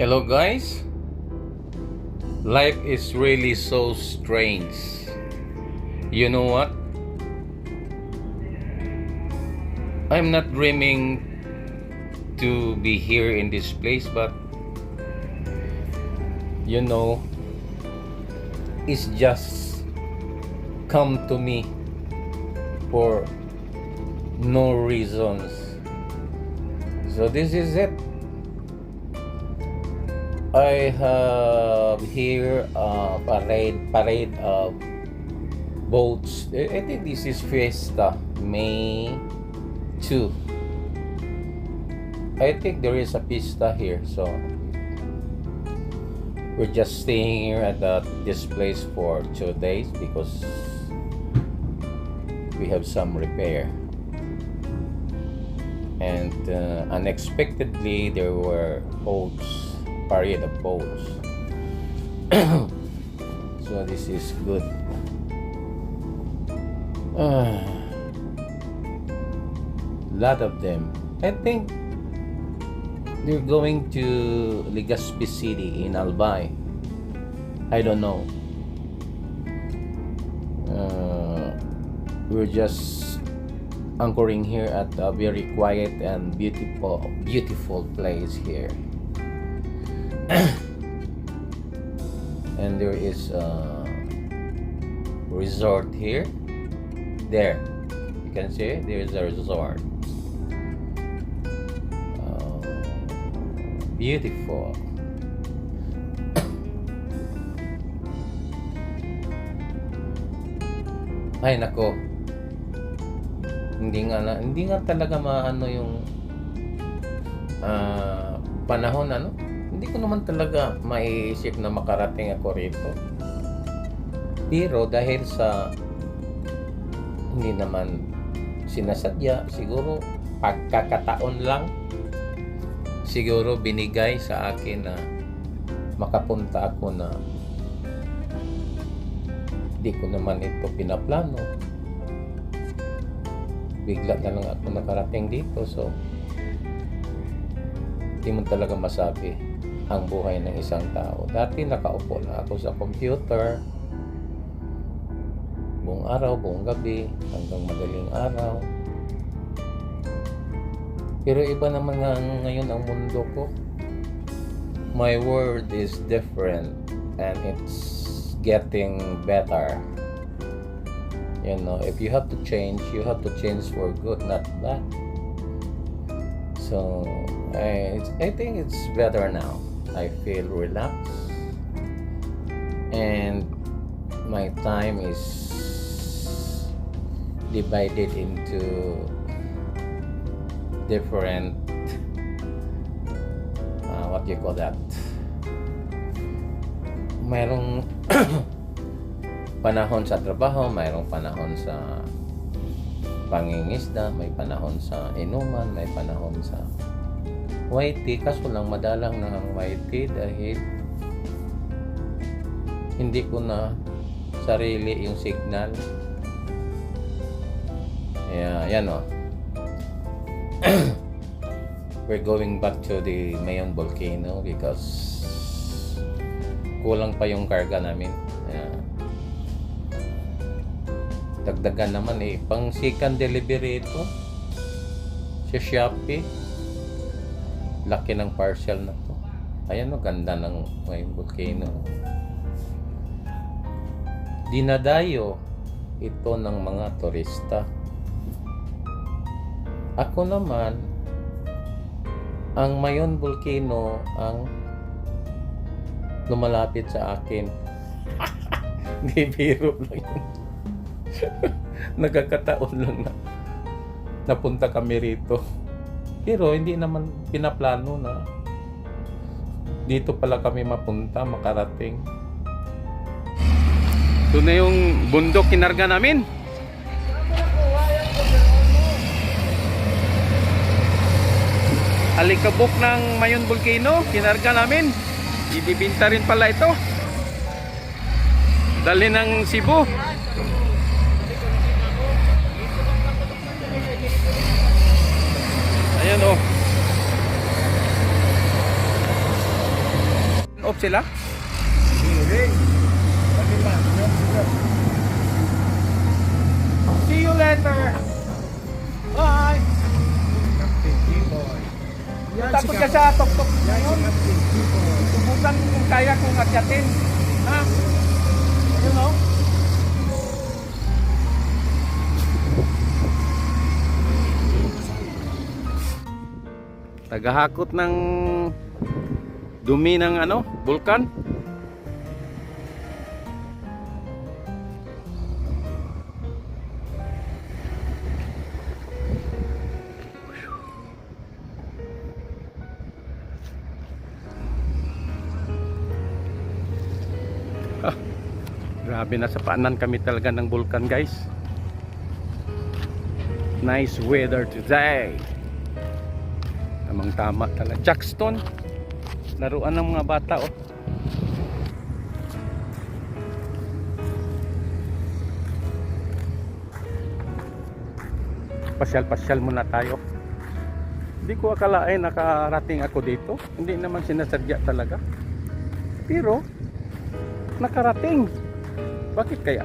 Hello, guys. Life is really so strange. You know what? I'm not dreaming to be here in this place, but you know, it's just come to me for no reasons. So this is it. I have here a parade parade of boats. I think this is Fiesta May 2. I think there is a pista here, so we're just staying here at this place for two days because we have some repair. And uh, unexpectedly, there were boats, parade of boats. so this is good. Ah, lot of them. I think they're going to Legazpi City in Albay. I don't know. Uh, we're just anchoring here at a very quiet and beautiful beautiful place here. and there is a resort here. There. You can see there is a resort. Uh, beautiful. Ay nako. Hindi nga na, hindi nga talaga maano yung ah, panahon ano. Ko naman talaga maiisip na makarating ako rito. Pero dahil sa hindi naman sinasadya, siguro pagkakataon lang siguro binigay sa akin na makapunta ako na hindi ko naman ito pinaplano bigla na lang ako nakarating dito so hindi mo talaga masabi ang buhay ng isang tao. Dati nakaupo na ako sa computer. Buong araw, buong gabi hanggang madaling araw. Pero iba naman nga ngayon ang mundo ko. My world is different and it's getting better. You know if you have to change you have to change for good not bad. So I, I think it's better now I feel relaxed. And my time is divided into different uh, what you call that? Mayroong panahon sa trabaho, mayroong panahon sa pangingisda, may panahon sa inuman, may panahon sa YT. Kaso lang madalang na ang YT dahil hindi ko na sarili yung signal. Yeah, yan o. We're going back to the Mayon volcano because kulang pa yung karga namin. Dagdagan naman eh. Pang second delivery ito. Sa Shopee. Laki ng parcel na to. Ayan o, ganda ng may volcano. Dinadayo ito ng mga turista. Ako naman, ang Mayon Volcano ang lumalapit sa akin. Hindi biro lang yun. Nagkakataon lang na napunta kami rito. Pero hindi naman pinaplano na dito pala kami mapunta, makarating. Ito na yung bundok kinarga namin. Alikabok ng Mayon Volcano, kinarga namin. Ibibinta rin pala ito. Dali ng Cebu. Ayan oh. off sila? See you later. Bye. Yan si ka sa tok-tok Yan. Subukan kung kaya kong akyatin. Ha? Tagahakot ng dumi ng ano, bulkan. Grabe na sa paanan kami talaga ng bulkan guys. Nice weather today. Tamang tama talaga. Jackstone. Laruan ng mga bata oh. Pasyal-pasyal muna tayo. Hindi ko akalain nakarating ako dito. Hindi naman sinasadya talaga. Pero nakarating. Bakit kaya?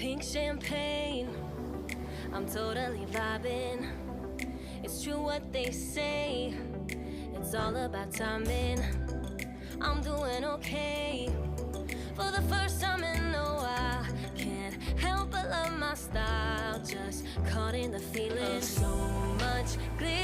Pink champagne, I'm totally vibing. It's true what they say, it's all about timing. I'm doing okay. For the first time in a while, can't help but love my style. Just caught in the feeling. So much glitter.